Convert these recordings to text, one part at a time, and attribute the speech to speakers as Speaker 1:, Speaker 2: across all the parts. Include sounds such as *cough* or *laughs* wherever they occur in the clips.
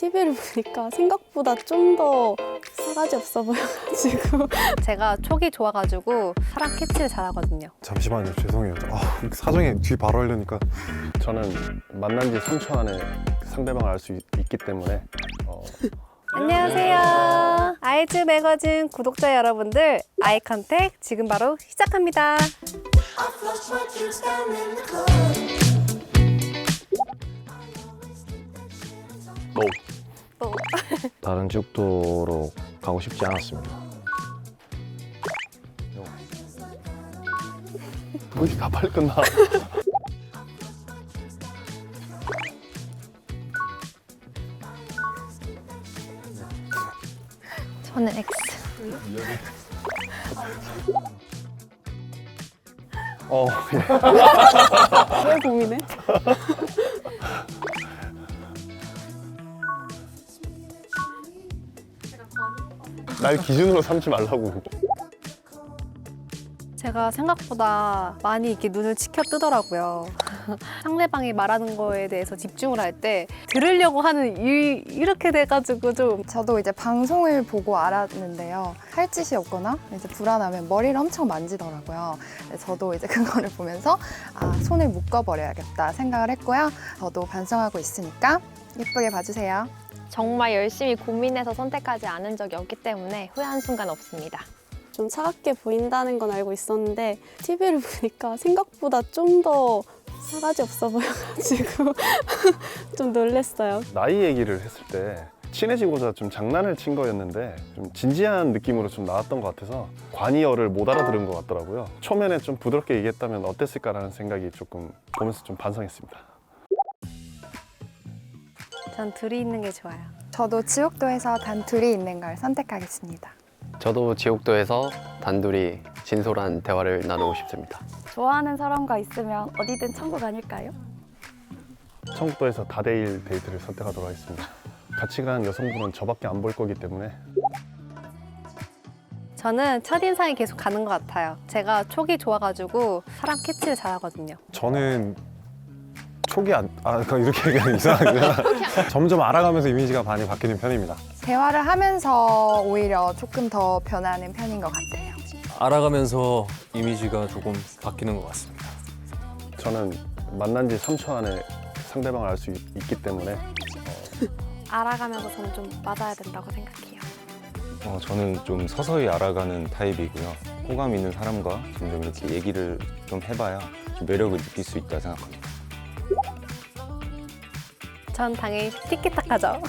Speaker 1: TV를 보니까 생각보다 좀 더 싸가지 없어 보여가지고
Speaker 2: 제가 촉이 좋아가지고 사람 캐치를 잘하거든요.
Speaker 3: 잠시만요 죄송해요 아, 사정에 뒤 바로 하려니까
Speaker 4: 저는 만난 지 3초 안에 상대방을 알 수 있기 때문에 어,
Speaker 2: 안녕하세요. 아이즈 매거진 구독자 여러분들, 아이 컨택 지금 바로 시작합니다.
Speaker 4: 노.
Speaker 2: 또 *laughs*
Speaker 5: 다른 지옥도로 가고 싶지 않았습니다.
Speaker 4: 왜 이렇게 다 빨리 끝나? *laughs*
Speaker 2: 저는 X.
Speaker 4: 어, *laughs*
Speaker 1: 왜 고민해?
Speaker 4: 날 기준으로 삼지 말라고.
Speaker 2: 제가 생각보다 많이 이렇게 눈을 치켜 뜨더라고요. *laughs* 상대방이 말하는 거에 대해서 집중을 할 때 들으려고 하는 이, 이렇게 돼가지고 좀
Speaker 6: 저도 이제 방송을 보고 알았는데요. 할 짓이 없거나 이제 불안하면 머리를 엄청 만지더라고요. 저도 이제 *laughs* 그거를 보면서 아, 손을 묶어버려야겠다 생각을 했고요. 저도 반성하고 있으니까 예쁘게 봐주세요.
Speaker 7: 정말 열심히 고민해서 선택하지 않은 적이 없기 때문에 후회한 순간 없습니다.
Speaker 1: 좀 차갑게 보인다는 건 알고 있었는데 TV를 보니까 생각보다 좀 더 싸가지 없어 보여가지고 *laughs* 좀 놀랬어요.
Speaker 4: 나이 얘기를 했을 때 친해지고자 좀 장난을 친 거였는데 좀 진지한 느낌으로 좀 나왔던 것 같아서 관이어를 못 알아들은 것 같더라고요. 초면에 좀 부드럽게 얘기했다면 어땠을까라는 생각이 조금 보면서 좀 반성했습니다.
Speaker 2: 전 둘이 있는 게 좋아요.
Speaker 6: 저도 지옥도에서 단 둘이 있는 걸 선택하겠습니다.
Speaker 8: 저도 지옥도에서 단둘이 진솔한 대화를 나누고 싶습니다.
Speaker 9: 좋아하는 사람과 있으면 어디든 천국 아닐까요?
Speaker 4: 천국도에서 다대일 데이트를 선택하도록 하겠습니다. 같이 간 여성분은 저밖에 안 볼 거기 때문에
Speaker 2: 저는 첫인상이 계속 가는 것 같아요. 제가 촉이 좋아가지고 사람 캐치를 잘하거든요.
Speaker 3: 저는 촉이 안, 아, 그러니까 이렇게 얘기하면 이상하구나. *laughs* *laughs* 점점 알아가면서 이미지가 많이 바뀌는 편입니다.
Speaker 6: 대화를 하면서 오히려 조금 더 변하는 편인 것 같아요.
Speaker 10: 알아가면서 이미지가 조금 바뀌는 것 같습니다.
Speaker 4: 저는 만난 지 3초 안에 상대방을 알 수 있기 때문에
Speaker 2: 알아가면서 저는 좀 맞아야 된다고 생각해요.
Speaker 5: 어, 저는 좀 서서히 알아가는 타입이고요. 호감 있는 사람과 점점 이렇게 얘기를 좀 해봐야 좀 매력을 느낄 수 있다 생각합니다.
Speaker 2: 전 당연히 티키타카죠.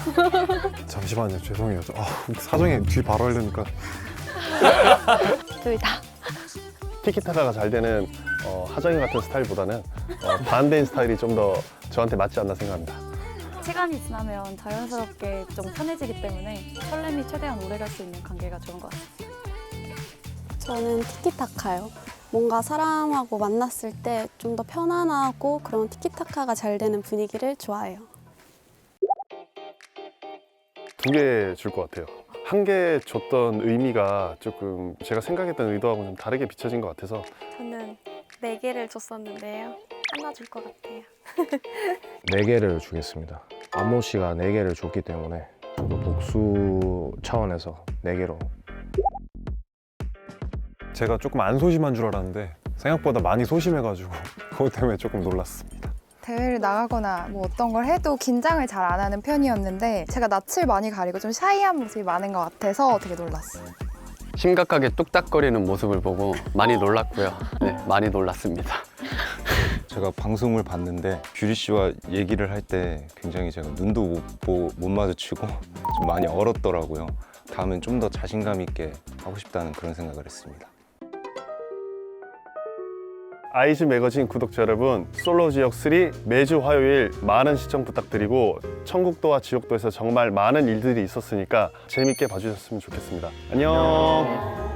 Speaker 2: *laughs*
Speaker 3: 잠시만요 죄송해요 아, 사정에 뒤 바로 하려니까
Speaker 2: 둘 다.
Speaker 4: 티키타카가 잘 되는 어, 하정이 같은 스타일보다는 어, 반대인 스타일이 좀 더 저한테 맞지 않나 생각합니다.
Speaker 9: 시간이 지나면 자연스럽게 좀 편해지기 때문에 설렘이 최대한 오래 갈 수 있는 관계가 좋은 것 같아요.
Speaker 1: 저는 티키타카요. 뭔가 사람하고 만났을 때 좀 더 편안하고 그런 티키타카가 잘 되는 분위기를 좋아해요.
Speaker 4: 두 개 줄 것 같아요. 한 개 줬던 의미가 조금 제가 생각했던 의도하고 좀 다르게 비춰진 것 같아서
Speaker 2: 저는 네 개를 줬었는데요. 하나 줄 것 같아요. *laughs*
Speaker 5: 네 개를 주겠습니다. 안모 씨가 네 개를 줬기 때문에 저도 복수 차원에서 네 개로
Speaker 3: 제가 조금 안 소심한 줄 알았는데 생각보다 많이 소심해가지고 *laughs* 그것 때문에 조금 놀랐습니다.
Speaker 6: 대회를 나가거나 뭐 어떤 걸 해도 긴장을 잘 안 하는 편이었는데 제가 낯을 많이 가리고 좀 샤이한 모습이 많은 것 같아서 되게 놀랐어요.
Speaker 8: 심각하게 뚝딱거리는 모습을 보고 많이 놀랐고요. 네, 많이 놀랐습니다.
Speaker 5: 제가 방송을 봤는데 뷰리 씨와 얘기를 할 때 굉장히 제가 눈도 못, 보, 못 마주치고 *laughs* 좀 많이 얼었더라고요. 다음엔 좀 더 자신감 있게 하고 싶다는 그런 생각을 했습니다.
Speaker 4: 아이즈 매거진 구독자 여러분 솔로 지역 3 매주 화요일 많은 시청 부탁드리고 천국도와 지옥도에서 정말 많은 일들이 있었으니까 재밌게 봐주셨으면 좋겠습니다. 안녕.